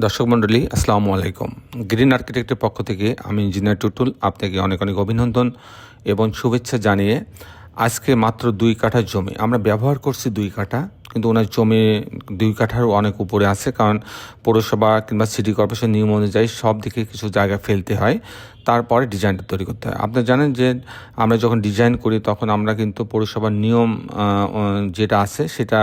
দর্শক মণ্ডলী, আসসালামু আলাইকুম। গ্রিন আর্কিটেক্টের পক্ষ থেকে আমি ইঞ্জিনিয়ার টুটুল আপনাকে অনেক অনেক অভিনন্দন এবং শুভেচ্ছা জানিয়ে আজকে মাত্র দুই কাঠা জমি। আমরা ব্যবহার করছি দুই কাঠা, কিন্তু ওনার জমি দুই কাঠারও অনেক উপরে আছে, কারণ পৌরসভা কিংবা সিটি কর্পোরেশন নিয়ম অনুযায়ী সব দিকে কিছু জায়গা ফেলতে হয়। তারপরে ডিজাইনটা তৈরি করতে হয়। আপনারা জানেন যে আমরা যখন ডিজাইন করি, তখন আমরা কিন্তু পৌরসভার নিয়ম যেটা আছে সেটা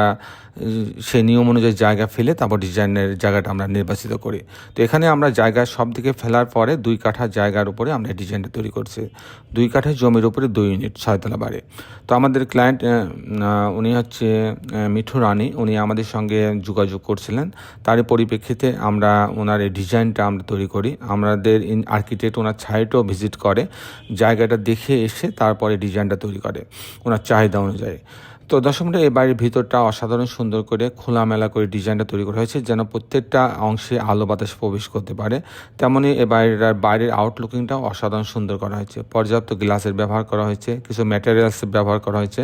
সেই নিয়ম অনুযায়ী জায়গা ফেলে তারপর ডিজাইনের জায়গাটা আমরা নির্বাচিত করি। তো এখানে আমরা জায়গা সব দিকে ফেলার পরে দুই কাঠা জায়গার উপরে আমরা ডিজাইনটা তৈরি করছি। দুই কাঠা জমির উপরে দুই ইউনিট ছয়তলা বাড়ি। তো আমাদের ক্লায়েন্ট উনি হচ্ছে মিঠু রানী। উনি আমাদের সঙ্গে যোগাযোগ করছিলেন। তারই পরিপ্রেক্ষিতে আমরা ওনার এই ডিজাইনটা আমরা তৈরি করি। আমাদের আর্কিটেক্ট ওনার সাইটও ভিজিট করে জায়গাটা দেখে এসে তারপরে ডিজাইনটা তৈরি করে ওনার চাহিদা অনুযায়ী। তো দশম মিনিটে এই বাড়ির ভিতরটা অসাধারণ সুন্দর করে খোলামেলা করে ডিজাইনটা তৈরি করা হয়েছে, যেন প্রত্যেকটা অংশে আলো বাতাস প্রবেশ করতে পারে। তেমনই এ বাড়ির বাইরের আউটলুকিংটাও অসাধারণ সুন্দর করা হয়েছে। পর্যাপ্ত গ্লাসের ব্যবহার করা হয়েছে, কিছু ম্যাটেরিয়ালস ব্যবহার করা হয়েছে।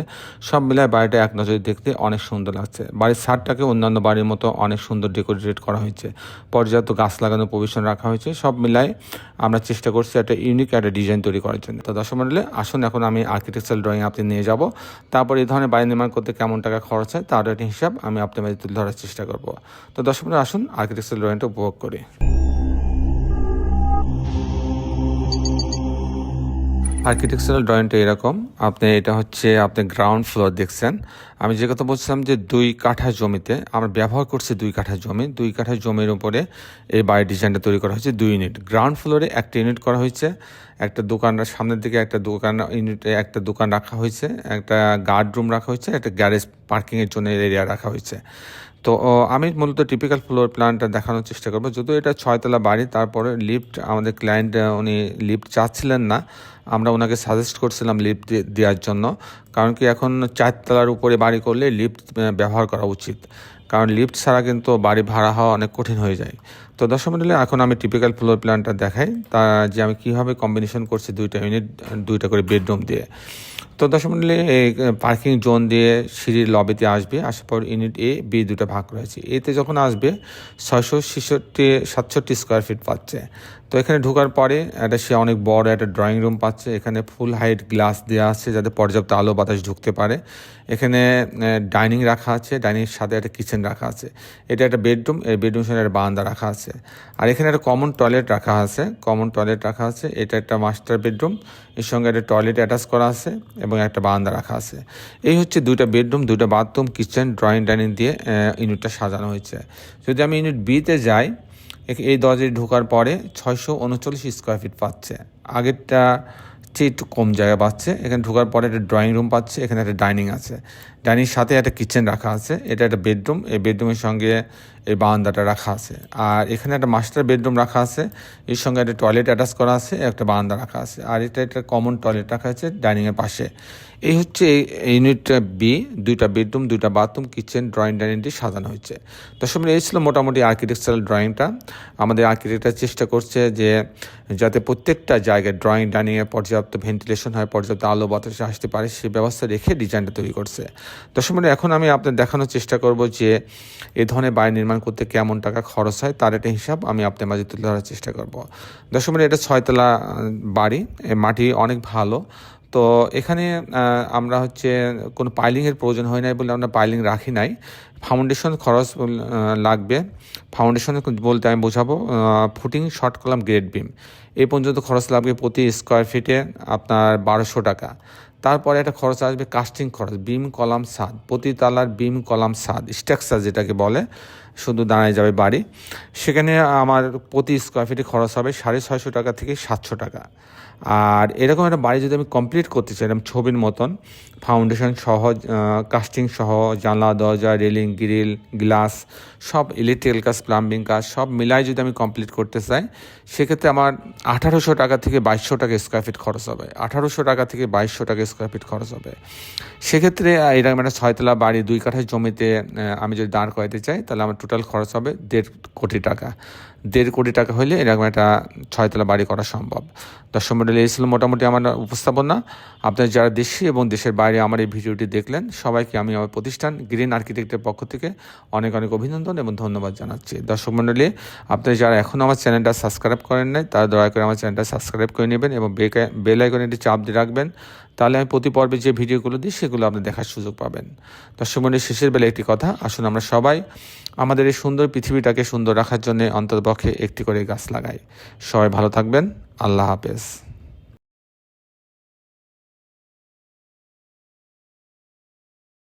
সব মিলায় বাড়িটা এক নজরে দেখতে অনেক সুন্দর লাগছে। বাড়ির ছাদটাকে অন্যান্য বাড়ির মতো অনেক সুন্দর ডেকোরেট করা হয়েছে। পর্যাপ্ত গাছ লাগানো প্রভিশন রাখা হয়েছে। সব মিলায় আমরা চেষ্টা করছি একটা ইউনিক একটা ডিজাইন তৈরি করার জন্য। তো দর্শক মন্ডলে, আসুন এখন আমি আর্কিটেকচারাল ড্রয়িং আপনি নিয়ে যাব। তারপর এই ধরনের বাড়ি নির্মাণ করতে কেমন টাকা খরচ হয়, তার একটা হিসাব আমি আপনার মাঝে তুলে ধরার চেষ্টা করব। তো দর্শক আসুন আর্কিটেকচার ড্রয়িংটা উপভোগ করি। আর্কিটেকচারাল ড্রয়িংটা এরকম। আপনি এটা হচ্ছে আপনি গ্রাউন্ড ফ্লোর দেখছেন। আমি যে কথা বলছিলাম যে দুই কাঠা জমিতে, আমরা ব্যবহার করছি দুই কাঠা জমি। দুই কাঠা জমির উপরে এই বাড়ির ডিজাইনটা তৈরি করা হয়েছে দুই ইউনিট গ্রাউন্ড ফ্লোরে একটা ইউনিট করা হয়েছে, একটা দোকান সামনের দিকে একটা দোকান ইউনিটে একটা দোকান রাখা হয়েছে, একটা গার্ড রুম রাখা হয়েছে, একটা গ্যারেজ পার্কিংয়ের জন্য এরিয়া রাখা হয়েছে। তো আমি মূলত টিপিক্যাল ফ্লোর প্ল্যানটা দেখানোর চেষ্টা করব। যদিও এটা ছয়তলা বাড়ি, তারপরে লিফট আমাদের ক্লায়েন্ট উনি লিফট চাচ্ছিলেন না। আমরা ওনাকে সাজেস্ট করছিলাম লিফট দেওয়ার জন্য। কারণ কি, এখন চারতলার উপরে বাড়ি করলে লিফট ব্যবহার করা উচিত। কারণ লিফট ছাড়া কিন্তু বাড়ি ভাড়া হওয়া অনেক কঠিন হয়ে যায়। তো দশম মিনিটে এখন আমি টিপিক্যাল ফ্লোর প্ল্যানটা দেখাই। তা, যে আমি কীভাবে কম্বিনেশন করছি দুইটা ইউনিট দুইটা করে বেডরুম দিয়ে। তো দশম মন্ডলে পার্কিং জোন দিয়ে সিঁড়ির লবিতে আসবে। আসার পর ইউনিট এ, বি দুটো ভাগ রয়েছে। এতে যখন আসবে, ছয়শো ছেষট্টি, সাতষট্টি স্কোয়ার ফিট পাচ্ছে। তো এখানে ঢোকার পরে একটা সে অনেক বড় একটা ড্রয়িং রুম পাচ্ছে। এখানে ফুল হাইট গ্লাস দেওয়া আছে যাতে পর্যাপ্ত আলো বাতাস ঢুকতে পারে। এখানে ডাইনিং রাখা আছে। ডাইনিংয়ের সাথে একটা কিচেন রাখা আছে। এটা একটা বেডরুম এই বেডরুম সাথে একটা বারান্দা রাখা আছে। আর এখানে একটা কমন টয়লেট রাখা আছে। কমন টয়লেট রাখা আছে। এটা একটা মাস্টার বেডরুম এর সঙ্গে একটা টয়লেট অ্যাটাচ করা আছে এবং একটা বারান্দা রাখা আছে। এই হচ্ছে দুইটা বেডরুম দুইটা বাথরুম কিচেন ড্রয়িং ডাইনিং দিয়ে ইউনিটটা সাজানো হয়েছে। যদি আমি ইউনিট বিতে যাই এই দরজায় ঢোকার পরে ছয়শো উনচল্লিশ স্কোয়ার ফিট পাচ্ছে। আগেরটা চেয়ে একটু কম জায়গা পাচ্ছে। এখানে ঢোকার পরে একটা ড্রয়িং রুম পাচ্ছে, এখানে একটা ডাইনিং আছে। ডাইনিং সাথে একটা কিচেন রাখা আছে। এটা একটা বেডরুম এই বেডরুমের সঙ্গে এই বারান্দাটা রাখা আছে। আর এখানে একটা মাস্টার বেডরুম রাখা আছে। এর সঙ্গে একটা টয়লেট অ্যাটাচ করা আছে, একটা বারান্দা রাখা আছে। আর এটা একটা কমন টয়লেট রাখা আছে ডাইনিংয়ের পাশে। এই হচ্ছে ইউনিটটা বি দুইটা বেডরুম, দুইটা বাথরুম, কিচেন, ড্রয়িং ডাইনিংটি সাজানো হয়েছে। দশম এই ছিল মোটামুটি আর্কিটেকচারাল ড্রয়িংটা আমাদের আর্কিটেক্টরা চেষ্টা করছে যে যাতে প্রত্যেকটা জায়গায় ড্রয়িং ডাইনিংয়ে পর্যাপ্ত ভেন্টিলেশন হয়, পর্যাপ্ত আলো, বাতাসে আসতে পারে সেই ব্যবস্থা রেখে ডিজাইনটা তৈরি করছে। দশম এখন আমি আপনাদের দেখানোর চেষ্টা করব যে এ ধরনের বাড়ি নির্মাণ করতে কেমন টাকা খরচ হয়, তার একটা হিসাব আমি আপনার মাঝে তুলে ধরার চেষ্টা করব। দশম এটা ছয়তলা বাড়ি মাটি অনেক ভালো। তো এখানে আমরা হচ্ছে কোনো পাইলিংয়ের প্রয়োজন হয় নাই বলে আমরা পাইলিং রাখি নাই। ফাউন্ডেশন খরচ লাগবে। ফাউন্ডেশন বলতে আমি বোঝাবো footing short column grade beam এই পর্যন্ত খরচ লাগবে প্রতি স্কোয়ার ফিটে আপনার বারোশো টাকা। তারপরে একটা খরচ আসবে কাস্টিং খরচ বিম কলাম সাদ প্রতি তালার বিম কলাম সাদ স্ট্রাকচার যেটাকে বলে, শুধু দাঁড়ায় যাবে বাড়ি। সেখানে আমার প্রতি স্কোয়ার ফিটে খরচ হবে সাড়ে ছয়শো টাকা থেকে সাতশো টাকা। আর এরকম একটা বাড়ি যদি আমি কমপ্লিট করতে চাই, এরকম ছবির মতন ফাউন্ডেশন সহ কাস্টিং সহ, জানলা, দরজা রেলিং গ্রিল গ্লাস সব ইলেকট্রিক্যাল কাজ প্লাম্বিং কাজ, সব মিলাই যদি আমি কমপ্লিট করতে চাই, সেক্ষেত্রে আমার আঠারোশো টাকা থেকে বাইশশো টাকা স্কোয়ার ফিট খরচ হবে। আঠারোশো টাকা থেকে বাইশশো টাকা স্কোয়ার ফিট খরচ হবে। সেক্ষেত্রে এরকম একটা ছয়তলা বাড়ি, দুই কাঠা জমিতে আমি যদি দাঁড় করাতে চাই, তাহলে আমার টোটাল খরচ হবে দেড় কোটি টাকা। দেড় কোটি টাকা হলে এরকম একটা ছয়তলা বাড়ি করা সম্ভব। দর্শক মন্ডলী এই ছিল মোটামুটি আমার উপস্থাপনা। আপনারা যারা দেশে এবং দেশের বাইরে আমার এই ভিডিওটি দেখলেন, সবাইকে আমি আমার প্রতিষ্ঠান গ্রিন আর্কিটেক্টের পক্ষ থেকে অনেক অনেক অভিনন্দন এবং ধন্যবাদ জানাচ্ছি। দর্শক মন্ডলী আপনারা যারা এখনও আমার চ্যানেলটা সাবস্ক্রাইব করেন নাই, তারা দয়া করে আমার চ্যানেলটা সাবস্ক্রাইব করে নেবেন এবং বেল আইকনে একটি চাপ দিয়ে রাখবেন। তাহলে আমি প্রতি পর্বে যে ভিডিওগুলো দিই, সেগুলো আপনি দেখার সুযোগ পাবেন। দর্শক মন্ডলী শেষের বেলা একটি কথা, আসুন আমরা সবাই আমাদের এই সুন্দর পৃথিবীটাকে সুন্দর রাখার জন্য অন্ততপক্ষে একটি করে গাছ লাগাই। সবাই ভালো থাকবেন। আল্লাহ হাফেজ।